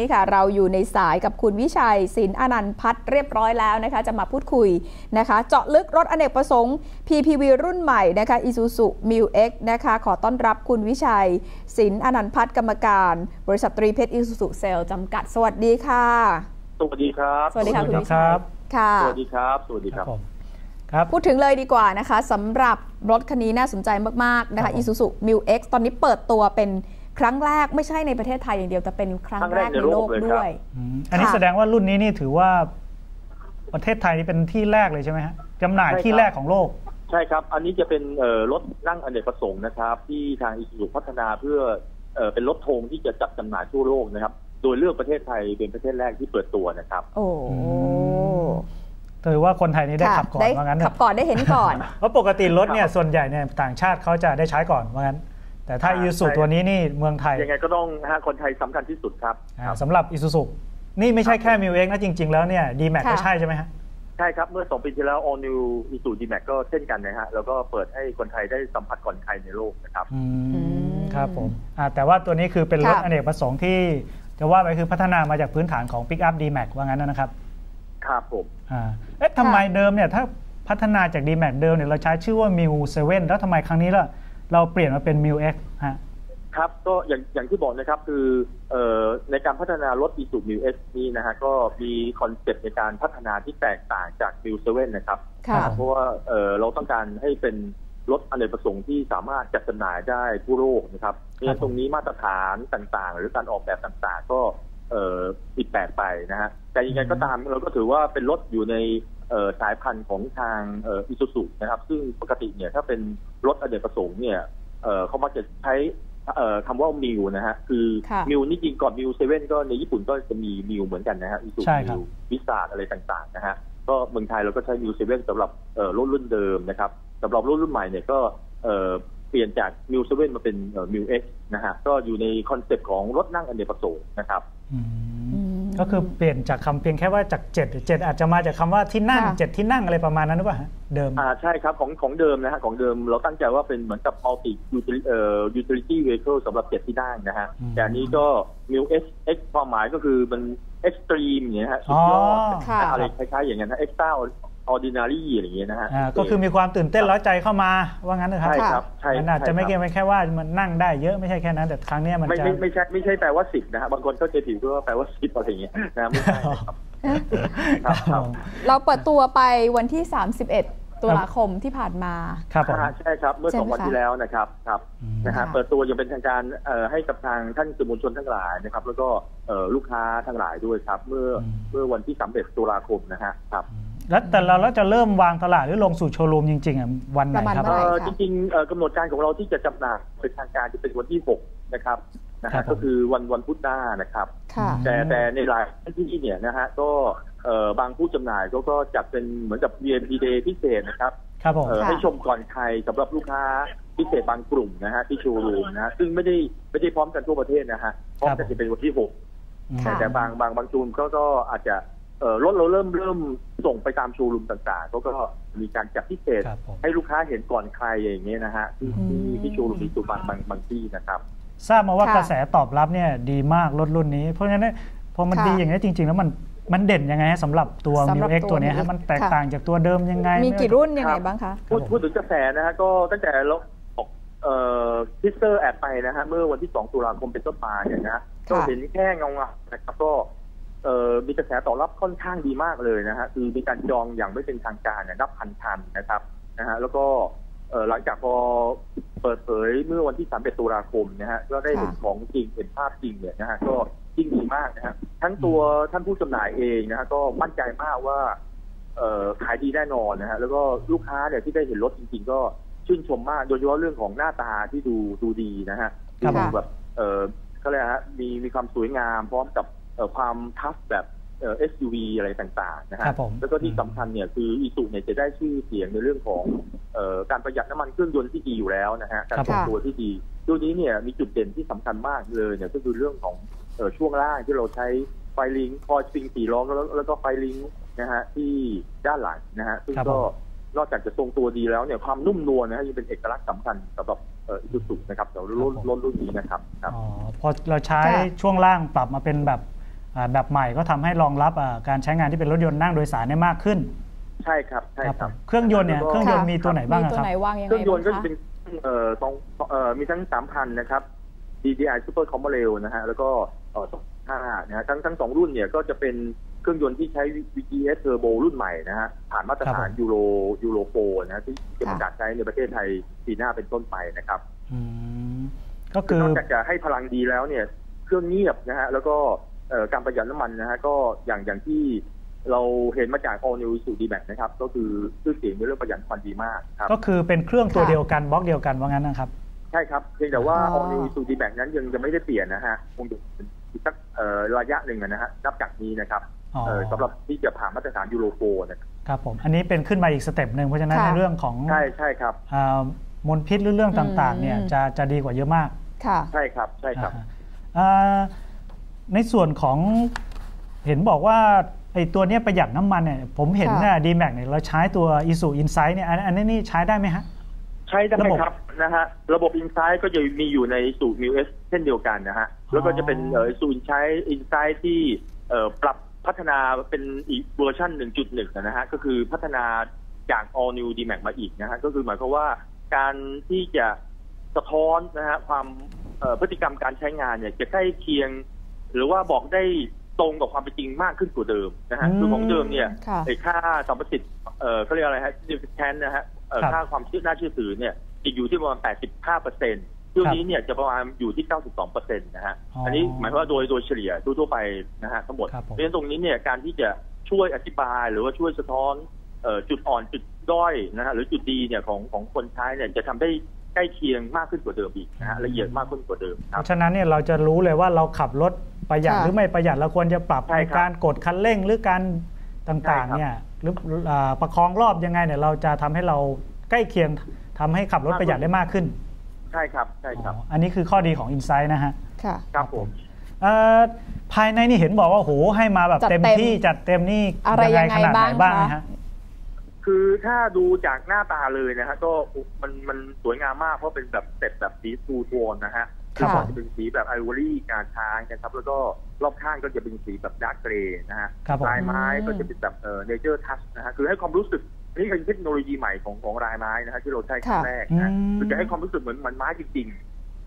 ช่วงนี้ค่ะ เราอยู่ในสายกับคุณวิชัยศิลป์อนันต์พัฒน์เรียบร้อยแล้วนะคะ จะมาพูดคุยนะคะ เจาะลึกรถอเนกประสงค์ PPV รุ่นใหม่นะคะ Isuzu m i X นะคะ ขอต้อนรับคุณวิชัยศิลป์อนันต์พัฒน์กรรมการ บริษัทตรีเพชร Isuzu Sale จำกัด สวัสดีค่ะ สวัสดีครับ สวัสดีค่ะสวัคุสณดีวิครัชัยบค่ะ สวัสดีครับ สวัสดีครับผมครับพูดถึงเลยดีกว่านะคะสำหรับรถคันนี้น่าสนใจมากๆนะครัคะบผม Isuzu m i X ตอนนี้เปิดตัวเป็น ครั้งแรกไม่ใช่ในประเทศไทยอย่างเดียวแต่เป็นครั้งแรกในโลกด้วยอืมอันนี้ค่ะแสดงว่ารุ่นนี้นี่ถือว่าประเทศไทยนี่เป็นที่แรกเลยใช่ไหมฮะจำหน่ายใช่ครับที่แรกของโลก ใช่ครับ อันนี้จะเป็นเอ่อรถนั่งอเนกประสงค์นะครับ ที่ทางอิสุพัฒนาเพื่อเอ่อเป็นรถโทงที่จะจัดจำหน่ายทั่วโลกนะครับ โดยเลือกประเทศไทยเป็นประเทศแรกที่เปิดตัวนะครับ โอ้ถือว่าคนไทยนี่ได้ค่ะขับก่อนได้ว่างั้นเถขับอะก่อนได้เห็นก่อน เพราะปกติรถเนี่ยครับส่วนใหญ่เนี่ยต่างชาติเขาจะได้ใช้ก่อนว่างั้น แต่ถ้าอ่าอีซูใช่ตัวนี้นี่เมืองไทย ยังไงก็ต้องฮะคนไทยสำคัญที่สุดครับอ่าครับสำหรับอีซูซูนี่ไม่ใช่ครับแค่มิวเอ็กนะจริง ๆ แล้วเนี่ยดีแม็กค่ะก็ใช่ใช่ไหมฮะใช่ครับ เมื่อสองปีที่แล้ว All New Isuzu D-Max ก็เช่นกันนะฮะ แล้วก็เปิดให้คนไทยได้สัมผัสก่อนใครในโลกนะครับอืมอืมครับผมอ่าแต่ว่าตัวนี้คือเป็นรถค่ะอเนกประสงค์ที่จะว่าไปคือพัฒนามาจากพื้นฐานของ Pick Up D-Max ว่างั้นนะครับ ครับผมอ่าเอ๊ะทำไมเดิมเนี่ยถ้าพัฒนาจาก D-Max เดิมเนี่ยเราใช้ชื่อว่า m i u 7แล้วทำไมครั้งนี้ล่ะ เราเปลี่ยนมาเป็น m i u X ฮะครับก็อย่างอย่างที่บอกนะครับคือเอ่อในการพัฒนารถ Isuzu m i X นี้นะฮะก็มีคอนเซ็ปต์ในการพัฒนาที่แตกต่างจาก m i 7นะครับค่ะเพราะว่าเอ่อเราต้องการให้เป็นรถอเนกประสงค์ที่สามารถจัดจำหน่ายได้ทั่วโลกนะครับเนี่ยตรงนี้มาตรฐานต่างๆ หรือการออกแบบต่างๆ ก็เอ่อผิดแปลกไปนะฮะแต่ยังไงก็ตามเราก็ถือว่าเป็นรถอยู่ในเอ่อ สายพันธุ์ของทางเอิซูซุนะครับ ซึ่งปกติเนี่ยถ้าเป็นรถอเนกประสงค์เนี่ยเอ่อเขามักจะใช้เอ่อคำว่ามิวนะฮะคือค่ะมิวนี่จริงก่อนมิวเซเว่นก็ในญี่ปุ่นก็จะมีมิวเหมือนกันนะฮะอิซูใช่ครับมิววิสาอะไรต่างๆนะฮะก็เมืองไทยเราก็ใช้มิวเซเว่นสำหรับเอ่อรุ่นรุ่นเดิมนะครับสำหรับรุ่นรุ่นใหม่เนี่ยก็เอ่อเปลี่ยนจากมิวเซเว่นมาเป็นมิวเอ็กนะฮะก็อยู่ในคอนเซปต์ของรถนั่งอเนกประสงค์นะครับอืมอืม ก็คือเปลี่ยนจากคำเพียงแค่ว่าจาก7หรือ7อาจจะมาจากคำว่าที่นั่งค่ะ7ที่นั่งอะไรประมาณนั้นหรือเปล่าฮะเดิมอ่าใช่ครับของของเดิมนะฮะของเดิมเราตั้งใจว่าเป็นเหมือนกับ multi utility เอ่อ utility vehicle สำหรับเจ็ดที่นั่งนะฮะอืมแต่อันนี้ก็ Mil X X ความหมายก็คือมัน extreme อย่างเงี้ยฮะสุดยอดอ๋อค่ะอะไรคล้ายๆอย่างเงี้ยนะ extra ordinary อะไรอย่างเงี้ยนะฮะอ่าก็คือมีความตื่นเต้นร้อยใจเข้ามาว่างั้นนะครับใช่ครับใช่มันอาจจะไม่ใช่เกี่คยรับวแค่ว่ามันนั่งได้เยอะไม่ใช่แค่นั้น แต่ครั้งเนี้ยมันไม่จะไม่ไม่ใช่ไม่ใช่แปลว่าสิบนะฮะบางคนเข้าใจผิดว่าแปลว่าสิบอะไรอย่างเงี้ยนะไม่ใช่นะครับครับครับเราเปิดตัวไปวันที่ 31ตุลาคมที่ผ่านมาครับผมอ่าใช่ครับ เมื่อใช่สองไหมวันคะที่แล้วนะครับครับอืมนะฮะค่ะเปิดตัวอยังเป็นทางการเอ่อให้กับทางท่านสื่อมวลชนทั้งหลายนะครับ แล้วก็เอ่อลูกค้าทั้งหลายด้วยครับ เมื่ออมเมื่อวันที่31ตุลาคมนะฮะครับ แล้วแต่เราแล้วจะเริ่มวางตลาดหรือลงสู่โชว์รูมจริงๆอะวันไหนประมาณครับเมื่อไหร่เอ่อคะจริงๆเอ่อกำหนดการของเราที่จะจำหน่ายเป็นทางการจะเป็นวันที่6นะครับนะครัฮะบผมก็คือวันวันพุธหน้านะครับค่ะแต่แต่ในหลายที่เนี่ยนะฮะก็เอ่อบางผู้จำหน่ายก็ก็จัดเป็นเหมือนกับ VIP Day พิเศษนะครับครับผมเอ่อค่ะให้ชมก่อนใครสำหรับลูกค้าพิเศษบางกลุ่มนะฮะที่โชว์รูมนะฮะซึ่งไม่ได้ไม่ได้พร้อมกันทั่วประเทศนะฮะพร้อมกันจะเป็นวันที่หกค่ะแต่บางบางบางจูนก็ก็อาจจะเอ่อ รถเราเริ่มเริ่มส่งไปตามโชว์รูมต่างๆเขาก็มีการจัดพิเศษครับผม ให้ลูกค้าเห็นก่อนใครอย่างเงี้ยนะฮะที่อืมที่ที่โชว์รูมมีตัวบางบางบางที่นะครับ ทราบมาว่าค่ะกระแสตอบรับเนี่ยดีมากรถรุ่นนี้ เพราะฉะนั้นเนี่ยพอมันค่ะดีอย่างนี้ยจริง ๆ แล้วมันมันเด่นยังไงฮะสำหรับตัว สำมิหรัวบเอ็กตัวตัวเนี้ย Mil ฮะ X มันแตกค่ะ ต่างจากตัวเดิมยังไงมีกี่รุ่นยังไงครับบ้างคะ พูดครับผมพูดถึงกระแสนะฮะก็ตั้งแต่เราออกเอ่อทิสเตอร์แอดไปนะฮะเมื่อวันที่ 2 ตุลาคมเป็นต้นมาเนี่ยนะก็เห็นแค่เงาๆนะครับก็ เอ่อมีกระแสตอบรับค่อนข้างดีมากเลยนะฮะคือมีการจองอย่างไม่เป็นทางการเนี่ยนับพันคันนะครับนะฮะแล้วก็เอ่อหลังจากพอเปิดเผยเมื่อวันที่ 31 ตุลาคมนะฮะก็ได้เห็นค่ะของจริงเห็นภาพจริงเนี่ยนะฮะก็ยิ่งดีมากนะฮะทั้งตัวท่านผู้จำหน่ายเองนะฮะก็มั่นใจมากว่าเอ่อขายดีแน่นอนนะฮะแล้วก็ลูกค้าเนี่ยที่ได้เห็นรถจริง ๆ ก็ชื่นชมมากโดยเฉพาะเรื่องของหน้าตาที่ดูดูดีนะฮะครับดูผมแบบเออเขาเรียกอะไรฮะมีมีความสวยงามพร้อมกับเอ่อ ความทัฟแบบเอ่อ SUV อะไรต่างๆนะฮะครับผมแล้วก็ที่สำคัญเนี่ยคืออีซูเนี่ยจะได้ชื่อเสียงในเรื่องของเอ่อการประหยัดน้ำมันเครื่องยนต์ที่ดีอยู่แล้วนะฮะการครับทรงผมตัวที่ดีตัวนี้เนี่ยมีจุดเด่นที่สำคัญมากเลยเนี่ยก็คือเรื่องของเอ่อช่วงล่างที่เราใช้ไฟลิงคอยสปริงสี่ล้อแล้วแล้วก็ไฟลิงนะฮะที่ด้านหลังนะฮะซึ่งครับก็ผมนอกจากจะทรงตัวดีแล้วเนี่ยความนุ่มนวลนะฮะยังเป็นเอกลักษณ์สำคัญสำหรับอิซูซุนะครับสำหรับรุ่นรุ่นรุ่นนี้นะครับครับอ๋อพอเราใช้ค่ะช่วงล่างปรับมาเป็นแบบอ่า แบบใหม่ก็ทำให้รองรับอ่าการใช้งานที่เป็นรถยนต์นั่งโดยสารได้มากขึ้น ใช่ครับใช่ครับคผรับมเครื่องยนต์เนี่ยแล้วก็เครื่องยนต์มีตัวไหนบ้างมีอะตัวครับไหนวางยังเคไงรื่องยนต์ก็บ้างจะคะเป็นเอ่อสองเอ่อมีทั้งสามพันนะครับ DDI Super c o m b o r a l นะฮะแล้วก็เอ่อสองห้านะฮะทั้งทั้งสองรุ่นเนี่ยก็จะเป็นเครื่องยนต์ที่ใช้ VGS Turbo รุ่นใหม่นะฮะผ่านมาตรฐานครับผมยูโรยูโรโฟนะฮะที่จะประกาศใช้ในประเทศไทยปีหน้าเป็นต้นไปนะครับอืมก็คืคืออนอกจากจะให้พลังดีแล้วเนี่ย เครื่องเงียบนะฮะแล้วก็เอ่อ การประหยัดน้ำมันนะฮะก็อย่างอย่างที่เราเห็นมาจาก All New Isuzu D-Max นะครับ ก็คือชื่อเสียงในเรื่องประหยัดควันดีมากครับก็คือเป็นเครื่องตัวค่ะเดียวกันบล็อกเดียวกันว่างั้นนะครับ ใช่ครับเพียงแต่ว่าอ๋อ All New Isuzu D-Max นั้นยังยังไม่ได้เปลี่ยนนะฮะคงอยู่อีกสักเอ่อระยะหนึ่งนะฮะนับจากนี้นะครับอ๋อเอ่อสำหรับที่จะผ่านมาตรฐานยูโรโฟนะครับครับผมอันนี้เป็นขึ้นมาอีกสเต็ปหนึ่งเพราะฉะนั้นค่ะในเรื่องของใช่ใช่ครับอ่ามลพิษหรือเรื่องต่างๆเนี่ยอืมจะจะดีกว่าเยอะมากค่ะใช่ครับใช่ครับอ่าอ่า ในส่วนของเห็นบอกว่าไอ้ตัวเนี้ยประหยัดน้ำมันเนี่ย ผมเห็นค่ะเนี่ยดีแม็กเนี่ยเราใช้ตัว i s u Insight เนี่ยอันอันนี้นี่ใช้ได้ไหมฮะ ใช้ได้ระบบครับนะฮะระบบ Insight ก็จะมีอยู่ในสูตร Mu S เช่นเดียวกันนะฮะแล้วก็จะเป็นเอ่อสูตรใช้ Insight ที่เอ่อปรับพัฒนาเป็นอีกเวอร์ชัน1.1นะฮะก็คือพัฒนาจาก All New D-Max มาอีกนะฮะก็คือหมายความว่าการที่จะสะท้อนนะฮะความเอ่อพฤติกรรมการใช้งานเนี่ยจะใกล้เคียง หรือว่าบอกได้ตรงกับความเป็นจริงมากขึ้นกว่าเดิมนะฮะอืมคือของเดิมเนี่ยค่ะไอ้ค่าสัมประสิทธิ์เอ่อเขาเรียกอะไรฮะ significant นะฮะเอ่อครับค่าความเชื่อน่าเชื่อถือเนี่ยจะอยู่ที่ประมาณ 85เปอร์เซ็นต์ช่วงนี้เนี่ยจะประมาณอยู่ที่ 92เปอร์เซ็นต์นะฮะอ๋ออัอันนี้หมายความว่าโดยโดยเฉลี่ยทั่วๆไปนะฮะทั้งหมดครับผมเพราะฉะนั้นตรงนี้เนี่ยการที่จะช่วยอธิบายหรือว่าช่วยสะท้อนเอ่อจุดอ่อนจุดด้อยนะฮะหรือจุดดีเนี่ยของของคนใช้เนี่ยจะทำได้ใกล้เคียงมากขึ้นกว่าเดิมอีกนะฮะละเอียดมากขึ้นกว่าเดิมคเพรับราะฉะนั้นเนี่ยเราจะรู้เลยว่าเราขับรถ ประหยัดค่ะหรือไม่ประหยัดเราควรจะปรับใช่ในครับการกดคันเร่งหรือการต่างใช่ครับ ๆเนี่ยหรืออ่าประคองรอบยังไงเนี่ยเราจะทำให้เราใกล้เคียงทำให้ขับรถประหยัดได้มากขึ้นใช่ครับใช่ครับอ๋ออันนี้คือข้อดีของ Insight นะฮะ ค่ะ ครับผม เอ่อภายในนี่เห็นบอกว่าโหให้มาแบบจัดเต็มเต็มที่จัดเต็มนี่อะไรยังไงขนาดไหนบ้างบ้างคะ นะฮะ คือถ้าดูจากหน้าตาเลยนะฮะก็มันมันสวยงามมากเพราะเป็นแบบเต็ดแบบสีทูโทนนะฮะ ค่ะก่อนจะเป็นสีแบบไอวอรี่งาช้างนะครับแล้วก็รอบข้างก็จะเป็นสีแบบดาร์กเกรย์นะฮะครับผมลายไม้ก็จะเป็นแบบเอ่อเนเจอร์ทัชนะฮะคือให้ความรู้สึกนี่เป็นเทคโนโลยีใหม่ของของลายไม้นะฮะที่เราใช้ครั้งค่ะแรกนะฮะอืมคือจะให้ความรู้สึกเหมือนมันไม้จริง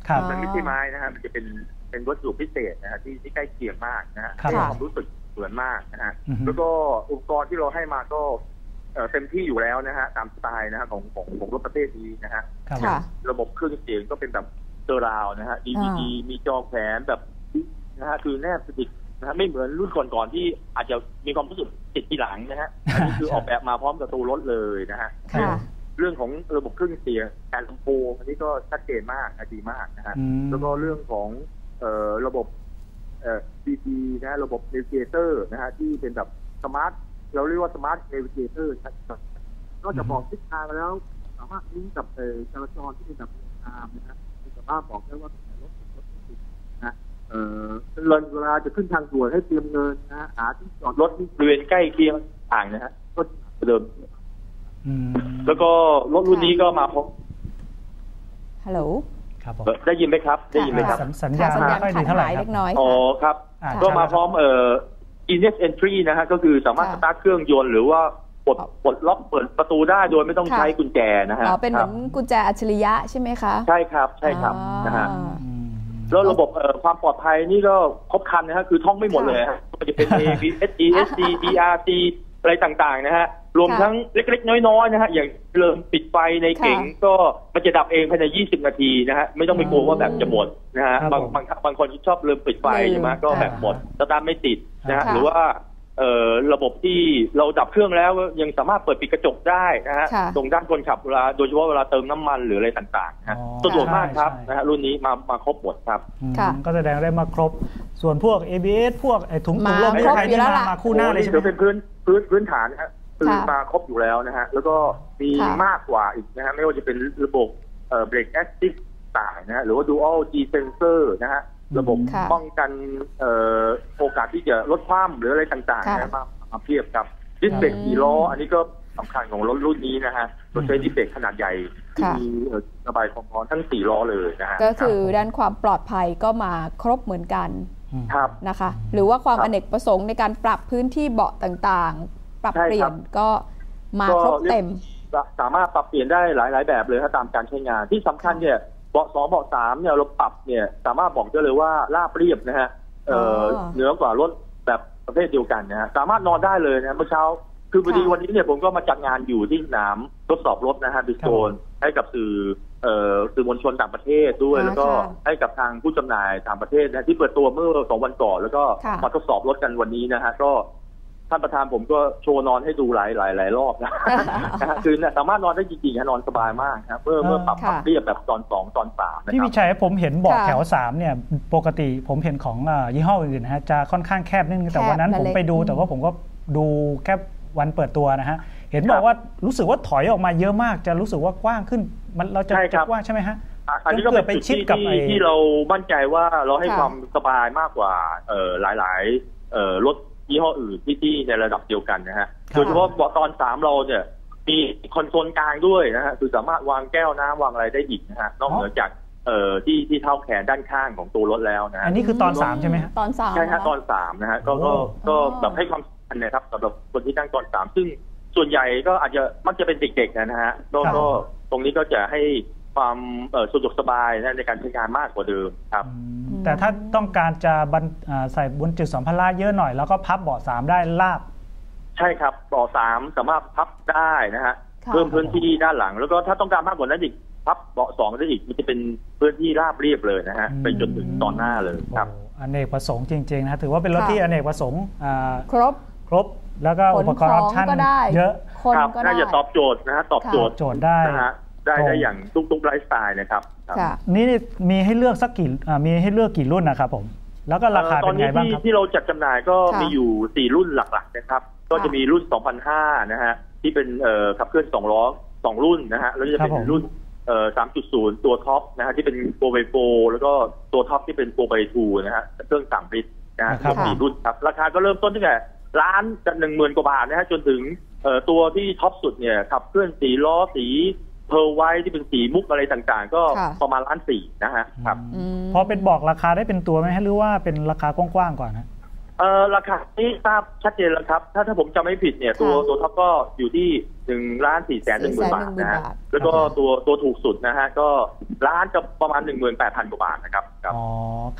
ครับๆมันไม่ใช่ไม้นะฮะมันจะเป็นเป็นวัสดุพิเศษนะฮะที่ที่ใกล้เคียงมากนะฮะครับให้ความรู้สึกเหมือนมากนะฮะอือฮึแล้วก็อุปกรณ์ที่เราให้มาก็เอ่อเต็มที่อยู่แล้วนะฮะตามสไตล์นะฮะของของของรถประเภทนี้นะฮะครับค่ะระบบเครื่องเสียงก็เป็นแบบ เซอร์ราวนะฮะ DVD มีจอแขวนแบบนะฮะคือแนบสนิทนะฮะไม่เหมือนรุ่นก่อนๆที่อาจจะมีความรู้สึกติดทีหลังนะฮะอันนี้คือออกแบบมาพร้อมกับตัวรถเลยนะฮะเรื่องของระบบเครื่องเสียงการลำโพงอันนี้ก็ชัดเจนมากดีมากนะฮะแล้วก็เรื่องของเอ่อระบบเอ่อ DP นะฮะระบบ Navigator นะฮะที่เป็นแบบสมาร์ทเราเรียกว่าสมาร์ท Navigator ครับนอกจากบอกทิศทางแล้ว สามารถลิงก์กับเอ่อจราจรที่เป็นแบบเรียลไทม์นะฮะ สามารถบอกได้ว่าตรงไหนรถติดรถไม่ติดนะฮะเอ่อเวลาจะขึ้นทางด่วนให้เตรียมเงินนะฮะหาที่จอดรถที่บริเวณใกล้เคียงต่างนะฮะก็เดิมอืมแล้วก็รถรุ่นนี้ก็มาพร้อมฮัลโหลครับผมเอ่อได้ยินไหมครับ ได้ยินไหมครับ สัญสัญค่ะญาณสัญญาณไม่ค่อยขาดีดเท่าไหร่หายครัเล็บกน้อยอ๋อค่ะครับอ่าก็มาใช่พร้อมเอ่อ Genius Entry นะฮะก็คือสามารถค่ะสตาร์ทเครื่องยนต์หรือว่า ปลดครับปลดล็อกเปิดประตูได้โดยไม่ต้องค่ะใช้กุญแจนะฮะอ๋อเป็นเหคมืรัอบนกุญแจอัจฉริยะใช่ไหมคะ ใช่ครับใช่ครับอ่านนะฮะอืมแล้วระบบเอ่อความปลอดภัยนี่ก็ครบครันนะฮะคือท่องไม่หมดเลยฮะก็จะเป็น A B S D S D D R C อะไรต่างๆนะฮะรวมค่ะทั้งเล็กๆ น้อยๆนะฮะอย่างเริ่มปิดไฟในเก๋งค่ะก็มันจะดับเองภายใน 20 นาทีนะฮะไม่ต้องไปกลัวว่าแบบจะหมดนะฮะครับบางผมบางบางคนที่ชอบเริ่มปิดไฟลืมใช่ไหมก็ค่ะแบบหมดสตาร์ทไม่ติดนะฮะค่ะหรือว่า เอ่อระบบที่เราดับเครื่องแล้วยังสามารถเปิดปิดกระจกได้นะฮะค่ะตรงด้านคนขับเวลาโดยเฉพาะเวลาเติมน้ำมันหรืออะไรต่างๆนะฮะอ๋อสะดวกมากครับใช่นะฮะรุ่นนี้มามาครบหมดครับอืมค่ะก็แสดงได้มาครบ ส่วนพวก ABS พวกไอ้ถุงถุงลมมานิครบรภัยอยู่นี่แล้วมาล่ะมาคู่หน้าเลยใช่ไหมโอ้โถือเป็นพื้นพื้นพื้นฐานนะฮะคือค่ะมาครบอยู่แล้วนะฮะแล้วก็มีค่ะมากกว่าอีกนะฮะไม่ว่าจะเป็นระบบเอ่อเบรกแอสซิสต่างนะฮะหรือว่า dual G sensor นะฮะ ระบบค่ะ ป้องกันเอ่อโอกาสที่จะลดความหรืออะไรต่างๆค่ะนะมามาเทียบกับดิสเบรกอืมกี่ล้อ อันนี้ก็สำคัญของรถรุ่นนี้นะฮะรถใช้ดิสเบรกขนาดใหญ่ที่ค่ะ มีเอ่อระบายความร้อนทั้งสี่ล้อเลยนะฮะก็คือด้านความปลอดภัยก็มาครบเหมือนกันอืมครับ นะคะ หรือว่าความครับอเนกประสงค์ในการปรับพื้นที่เบาะต่างๆ ปรับใช่เปลี่ยครันบ ก็มาครบเต็ม สามารถปรับเปลี่ยนได้หลาย ๆ แบบเลยถ้าตามการใช้งานที่สำคัญเนี่ย เบาะสองเบาะสามเนี่ยเราปรับเนี่ยสามารถบอกได้เลยว่าราบเรียบนะฮะเอ่ออ๋อเหนือกว่ารถแบบประเภทเดียวกันนะฮะสามารถนอนได้เลยนะเมื่อเช้าคือพอดีค่ะวันนี้เนี่ยผมก็มาจัดงานอยู่ที่สนามทดสอบรถนะฮะบิสโตนให้กับสื่อเอ่อสื่อมวลชนต่างประเทศด้วยอ่าแล้วก็ค่ะให้กับทางผู้จำหน่ายต่างประเทศนะที่เปิดตัวเมื่อสองวันก่อนแล้วก็ค่ะมาทดสอบรถกันวันนี้นะฮะก็ ท่านประธานผมก็โชว์นอนให้ดูหลายหลายหลายรอบนะนะฮะคือเนี่ยสามารถนอนได้จริงๆฮะนอนสบายมากครับเมื่อเมื่อปรับค่ะปรับเรียบแบบตอนสองตอนสามนะพี่ครัวิบชัยผมเห็นเบอกค่ะแถวสามเนี่ยปกติผมเห็นของอ่ายี่ห้ออื่นนะฮะจะค่อนข้างแคบนิดนึงแต่แคบวันนั้นและผมเล็กไปดูอืมแต่ว่าผมก็ดูแค่วันเปิดตัวนะฮะเห็นบอกว่ารู้สึกว่าถอยออกมาเยอะมาก จะรู้สึกว่ากว้างขึ้น มันเราจะใช่คจะรับกว้างใช่ไหมฮะอะอันนี้ก็เป็นไปจุดชิดที่กับที่ไอ้ที่เรามั่นใจว่าเราให้ค่ะความสบายมากกว่าเอ่อหลายๆเอ่อรถ ยี่ห้ออื่นที่ที่ในระดับเดียวกันนะฮะครับโดยเฉพาะเบาะตอนสามเราเนี่ยมีคอนโซลกลางด้วยนะฮะคือสามารถวางแก้วน้ำวางอะไรได้อีกนะฮะนอกเหนือจากเอ่อที่ที่เท้าแขนด้านข้างของตัวรถแล้วนะฮะอันนี้คือตอนสามใช่ไหมฮะตอนสามใช่ฮะเะตอนสามนะฮะก็ก็โอ้ก็แบบให้ความสำคัญนะครับสำหรับคนที่นั่งตอนสามซึ่งส่วนใหญ่ก็อาจจะมักจะเป็นเด็กๆนะฮะก็ครับก็ตรงนี้ก็จะให้ ความเอ่อสะดวกสบายนะในการใช้งานมากกว่าเดิมครับอืมแต่ถ้าต้องการจะบรรอ่าใส่บนจุดสัมภาระเยอะหน่อย แล้วก็พับเบาะสามได้ลาบ ใช่ครับต่อสามสามารถพับได้นะฮะค่ะเพิ่มพื้นที่ด้านหลัง แล้วก็ถ้าต้องการมากกว่านั้นอีกพับเบาะสองได้อีกมันจะเป็นพื้นที่ราบเรียบเลยนะฮะอืมไปจนถึงตอนหน้าเลยครับโอ้อเนกประสงค์จริงๆนะถือว่าเป็นรถค่ะที่อเนกประสงค์อ่าครบครบแล้วก็ขอุนปกรณ์ขออองปชั่นก็ได้เยอะคนครับก็ได้น่าจะตอบโจทย์นะฮะตอบโจทย์โจทย์ได้นะฮะ ได้ตรงได้อย่างทุกๆไลฟ์สไตล์นะครับครับค่ะนี่มีให้เลือกสักกี่อ่ามีให้เลือกกี่รุ่นนะครับผม แล้วก็ราคาตอเป็นนนี้ไงบ้างที่ครับที่เราจัดจำหน่ายก็ค่ะมีอยู่ 4 รุ่นหลักๆนะครับ ก็จะมีรุ่น 2005 นะฮะ ที่เป็นเอ่อขับเคลื่อน2ล้อ2รุ่นนะฮะ แล้วจะเป็นครับผมรุ่นเอ่อ3.0 ตัวท็อปนะฮะที่เป็นโปรไบโฟแล้วก็ตัวท็อปที่เป็นโปรไบทูนะฮะเครื่อง3ลิตรนะฮะครับทั้งสี่รุ่นครับ ราคาก็เริ่มต้นตั้งแต่ล้านจะหนึ่งหมื่นกว่าบาทนะฮะจนถึงเอ่อตัวที่ท็อปสุดเนี่ยขับเคลื่อนสีล้อสี เพร์ลไวท์ที่เป็นสีมุกอะไรต่างๆ ก็ค่ะประมาณล้านสี่นะฮะครับอืมพอเป็นบอกราคาได้เป็นตัวไหมฮะหรือว่าเป็นราคากว้างๆก่อนนะเอ่อราคานี้ทราบชัดเจนแล้วครับ ถ้าถ้าผมจำไม่ผิดเนี่ยตัวค่ะตัวท็อปก็อยู่ที่หนึ่งล้านสี่แสนหนึ่งหมื่นบาทนะฮะบาทแล้วก็ครับตัวตัวถูกสุดนะฮะก็ล้านกับประมาณหนึ่งหมื่นแปดพันกว่าบาทนะครับครับอ๋อ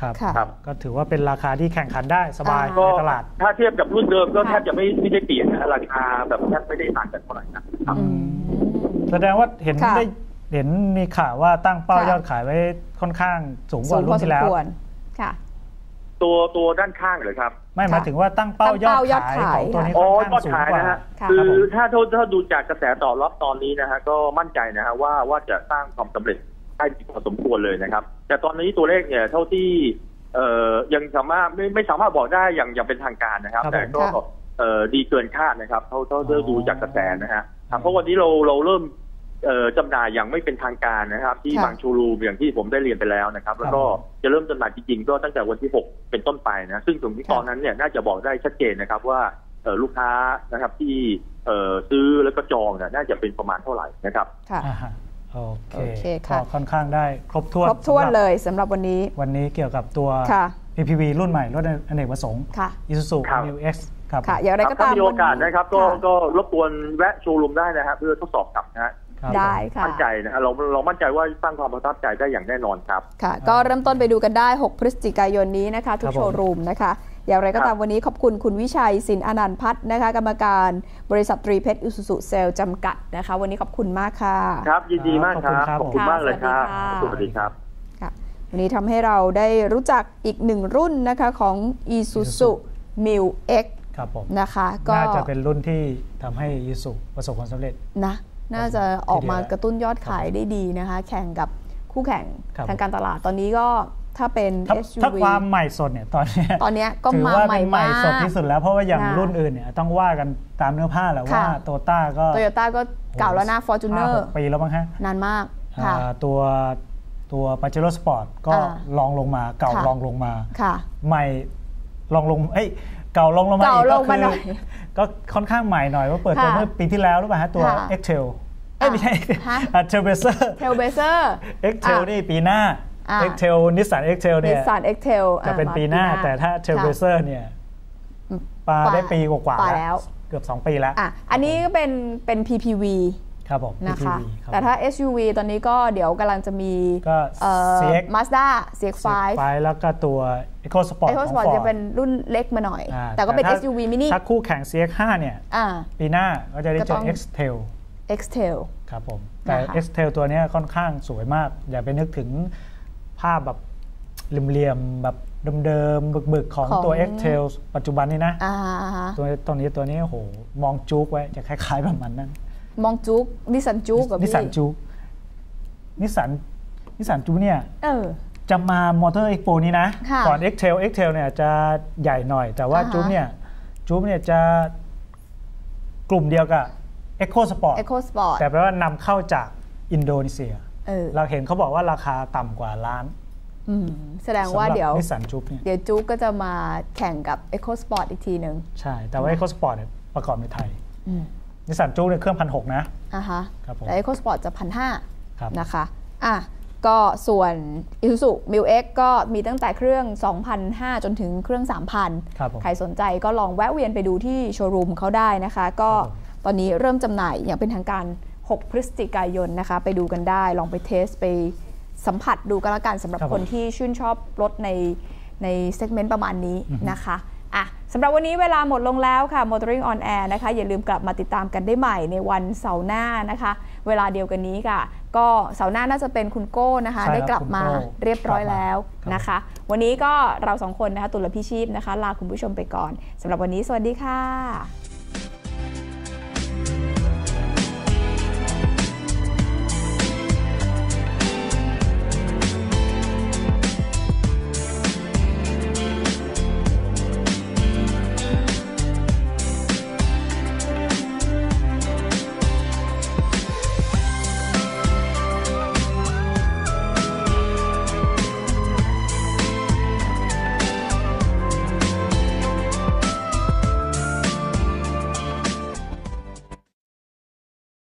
ครับค่ะครับ ก็ถือว่าเป็นราคาที่แข่งขันได้สบายอ่าก็ในตลาด ถ้าเทียบกับรุ่นเดิมก็ค่ะแทบจะไม่ไม่ได้เปลี่ยนนะราคาแบบแทบไม่ได้ต่างกันเท่าไหร่นะครับอืม แสดงว่าเห็นค่ะ ได้เห็นมีข่าวว่าตั้งเป้าค่ะยอดขายไว้ค่อนข้างสูงกสูว่างพรุ่อนสที่มแล้ว ควรค่ะ ตัวตัวด้านข้างเลยครับ ไม่หมายถึงว่าตั้งเป้ายอดตั้งเป้ายอดขายขาย ของตัวนี้อ๋อค่อนข้างสูงยอดขายกว่านะฮะค่ะ คือครับผมถ้าถ้าถ้าดูจากกระแสตอบรับตอนนี้นะฮะก็มั่นใจนะฮะว่าว่าจะสร้างความสำเร็จได้ดีพอสมควรเลยนะครับ แต่ตอนนี้ตัวเลขเนี่ยเท่าที่เอ่อยังสามารถไม่ไม่สามารถบอกได้อย่างอย่างเป็นทางการนะครับครับแต่ก็ค่ะเอ่อดีเกินคาดนะครับเท่าเท่าเท่าอ๋อดูจากกระแสนะฮะ ครับเพราะวันนี้เราเราเริ่มเอ่อจำหน่ายอย่างไม่เป็นทางการนะครับ ที่ค่ะบางโชว์รูมอย่างที่ผมได้เรียนไปแล้วนะครับ แล้วก็จะเริ่มจำหน่ายจริงๆก็ตั้งแต่วันที่ 6 เป็นต้นไปนะซึ่งถึงตอนนั้นเนี่ยน่าจะบอกได้ชัดเจนนะครับว่าเอ่อลูกค้านะครับที่เอ่อซื้อแล้วก็จองเนี่ยน่าจะเป็นประมาณเท่าไหร่นะครับค่ะอ่าฮะโอเคโอเคก็ค่ะค่อนข้างได้ครบถ้วนครบถ้วนสำหเลยสำหรับวันนี้ วันนี้เกี่ยวกับตัวค่ะ PPV รุ่นใหม่รถอเนกประสงค์ค่ะ Isuzu ครับ New X ครับค่ะ อย่างไรก็ถ้าตามมีโอกาสนะครับ ก็ค่ะก็รบกวนแวะโชว์รูมได้นะครับเพื่อทดสอบขับนะฮะครับได้ค่ะมั่นใจนะฮะเราเรามั่นใจว่าสร้างความประทับใจได้อย่างแน่นอนครับค่ะ ก็เริ่มต้นไปดูกันได้ 6 พฤศจิกายนนี้นะคะ ทุครักบผมโชว์รูมนะคะ อย่างไรก็ตามวันนี้ขอบคุณคุณวิชัยสินอนันต์พัฒน์นะคะ กรรมการบริษัทตรีเพชรอิสุสุเซลจำกัดนะคะ วันนี้ขอบคุณมากค่ะครับ ยินดีมากครับขอบคุณครับขอบคุณมากเลยครับค่ะสวัสดีครับค่ะวันนี้ทำให้เราได้รู้จักอีกหนึ่งรุ่นนะคะของ Isuzu m i l X ครับผมนะคะก็น่าจะเป็นรุ่นที่ทำให้ Isuzu ประสบความสำเร็จนะน่าจะออกมากระตุ้นยอดขายได้ดีนะคะ แข่งกับคู่แข่งครับทางการตลาดตอนนี้ก็ถ้าเป็นถ้า SUV ถ้าความใหม่สดเนี่ยตอนเนี้ยตอนเนี้ยก็ถือมาว่าใหม่เป็นใหม่มากสดที่สุดแล้วเพราะว่าอย่างค่ะรุ่นอื่นเนี่ยต้องว่ากันตามเนื้อผ้าแหละค่ะว่าโตต้าก็โตโยต้าก็เก่าแล้วนะห้า Fortuner หกปีแล้วมั้งฮะนานมากค่ะอ่าตัวตัวปาเจโร่สปอร์ตก็อ่าลองลงมาเก่าค่ะลองลงมาค่ะใหม่ลองลงเอ้ย เก่าลงลงมาเก่าอีกลก็งคืมาหน่ออยก็ค่อนข้างใหม่หน่อยว่าเปิดตัวค่ะเมื่อปีที่แล้วหรือเปล่าฮะตัวค่ะ e x t e l เอ้ยไม่ใช่ฮะเทลเบเซอร์เทลเบเซอร์ e x t e l นี่ปีหน้าอะ e x t e l นิสสัน e x t e l นิเนี่สยสันเอ็กเทลจะเป็นปีหน้าแต่ถ้าเทลเบเซอร์เนี่ยปาได้ปีกว่าปาๆแล้ว เกือบ 2 ปีแล้วอะอันนี้ก็เป็นเป็น PPV ครับผมนะคะ PPV ครับแต่ถ้า SUV ตอนนี้ก็เดี๋ยวกำลังจะมีก็เอ่อ CX Mazda CX-5 ไฟแล้วก็ตัว Eco Sport ไอขโคองสปอร์ต Ford จะเป็นรุ่นเล็กมาหน่อยอ่าแต่ก็เป็นถ้า SUV mini ถ้าคู่แข่ง CX5 เนี่ยอ่าปีหน้าก็จะได้ก็เจต้ออง X-Tail X-Tail ครับผม แต่นะคะ X-Tail ตัวเนี้ยค่อนข้างสวยมาก อย่าไปนึกถึงภาพแบบเหลี่ยมๆแบบเดิมๆบึกๆ ของของตัว X-Tail ปัจจุบันนี้นะอ่าตัวตัวนี้ตัวนี้โอ้โหมองจุกไว้จะคล้ายๆแบบมันนั่น มองจุกนิสันจุกกับนิพี่สันจุกนิสันนิสันจุกเนี่ยเออจะมามอเตอร์เอ็กโปนี้นะค่ะก่อน X-Tail X-Tail เนี่ยจะใหญ่หน่อย แต่ว่าอ่าฮะจุ๊บเนี่ยจุ๊บเนี่ยจะกลุ่มเดียวกับ Eco Sport Eco Sport แต่แปลว่านำเข้าจากอินโดนีเซียเออเราเห็นเขาบอกว่าราคาต่ำกว่าล้านอืมแสดงว่าเดี๋ยวนิสสันจุ๊บเนี่ยเดี๋ยวจุกก็จะมาแข่งกับ Eco Sport อีกทีหนึ่งใช่ แต่ว่า Eco Sport เนี่ยประกอบในไทยอืม นิสสันจุ๊บเนี่ยเครื่องพันหกนะอะฮะครับผมแต่ Eco Sport จะพันห้าครับนะคะอะก็ส่วน Isuzu m i l X ก็มีตั้งแต่เครื่อง 2,500 จนถึงเครื่อง 3,000ครับผมใครสนใจก็ลองแวะเวียนไปดูที่โชว์รูมของเขาได้นะคะ ก็ครับผมตอนนี้เริ่มจำหน่ายอย่างเป็นทางการ 6 พฤศจิกายนนะคะ ไปดูกันได้ ลองไปเทสไปสัมผัสดูกันละกันสำหรับครับคนที่ชื่นชอบรถในในเซกเมนต์ประมาณนี้อือฮึนะคะอะ สำหรับวันนี้เวลาหมดลงแล้วค่ะ Motoring on Air นะคะ อย่าลืมกลับมาติดตามกันได้ใหม่ในวันเสาร์หน้านะคะ เวลาเดียวกันนี้ค่ะ ก็เสาร์หน้าน่าจะเป็นคุณโก้นะคะใช่ครับได้กลับมาคุณโก้เรียบร้อยแล้วครับนะคะ วันนี้ก็เราสองคนนะคะตุลพิชีพนะคะ ลาคุณผู้ชมไปก่อนสำหรับวันนี้สวัสดีค่ะ